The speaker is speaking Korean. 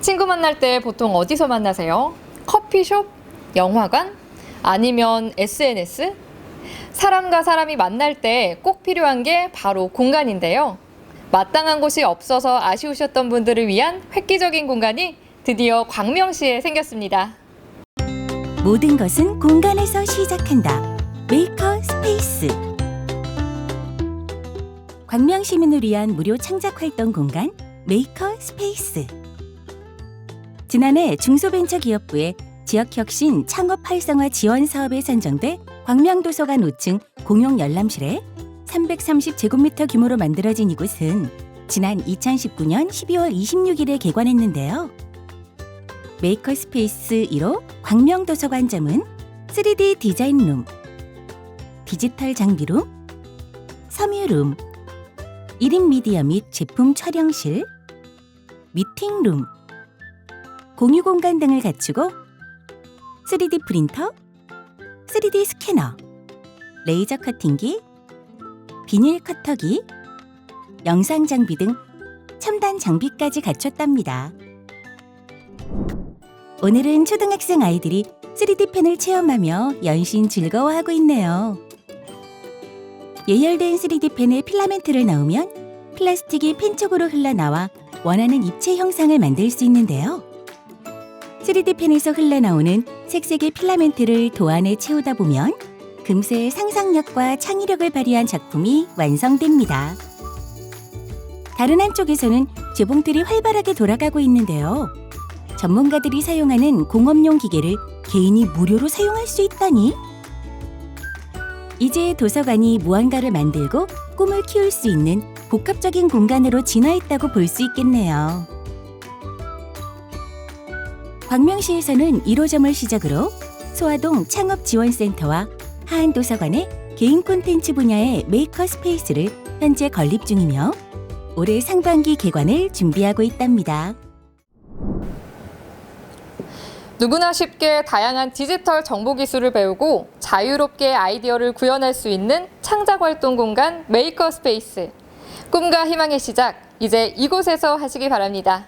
친구 만날 때 보통 어디서 만나세요? 커피숍? 영화관? 아니면 SNS? 사람과 사람이 만날 때 꼭 필요한 게 바로 공간인데요. 마땅한 곳이 없어서 아쉬우셨던 분들을 위한 획기적인 공간이 드디어 광명시에 생겼습니다. 모든 것은 공간에서 시작한다. 메이커 스페이스. 광명 시민을 위한 무료 창작 활동 공간 메이커 스페이스. 지난해 중소벤처기업부의 지역혁신 창업 활성화 지원 사업에 선정돼 광명도서관 5층 공용 열람실에 330제곱미터 규모로 만들어진 이곳은 지난 2019년 12월 26일에 개관했는데요. 메이커스페이스 1호 광명도서관점은 3D 디자인룸, 디지털 장비룸, 섬유룸, 1인 미디어 및 제품 촬영실, 미팅룸, 공유 공간 등을 갖추고 3D 프린터, 3D 스캐너, 레이저 커팅기, 비닐 커터기, 영상 장비 등 첨단 장비까지 갖췄답니다. 오늘은 초등학생 아이들이 3D 펜을 체험하며 연신 즐거워하고 있네요. 예열된 3D 펜에 필라멘트를 넣으면 플라스틱이 펜 쪽으로 흘러나와 원하는 입체 형상을 만들 수 있는데요. 3D 펜에서 흘러나오는 색색의 필라멘트를 도 안에 채우다 보면 금세 상상력과 창의력을 발휘한 작품이 완성됩니다. 다른 한쪽에서는 재봉틀이 활발하게 돌아가고 있는데요. 전문가들이 사용하는 공업용 기계를 개인이 무료로 사용할 수 있다니? 이제 도서관이 무언가를 만들고 꿈을 키울 수 있는 복합적인 공간으로 진화했다고 볼 수 있겠네요. 광명시에서는 1호점을 시작으로 소아동 창업지원센터와 하안도서관의 개인 콘텐츠 분야의 메이커 스페이스를 현재 건립 중이며 올해 상반기 개관을 준비하고 있답니다. 누구나 쉽게 다양한 디지털 정보 기술을 배우고 자유롭게 아이디어를 구현할 수 있는 창작 활동 공간 메이커 스페이스. 꿈과 희망의 시작, 이제 이곳에서 하시기 바랍니다.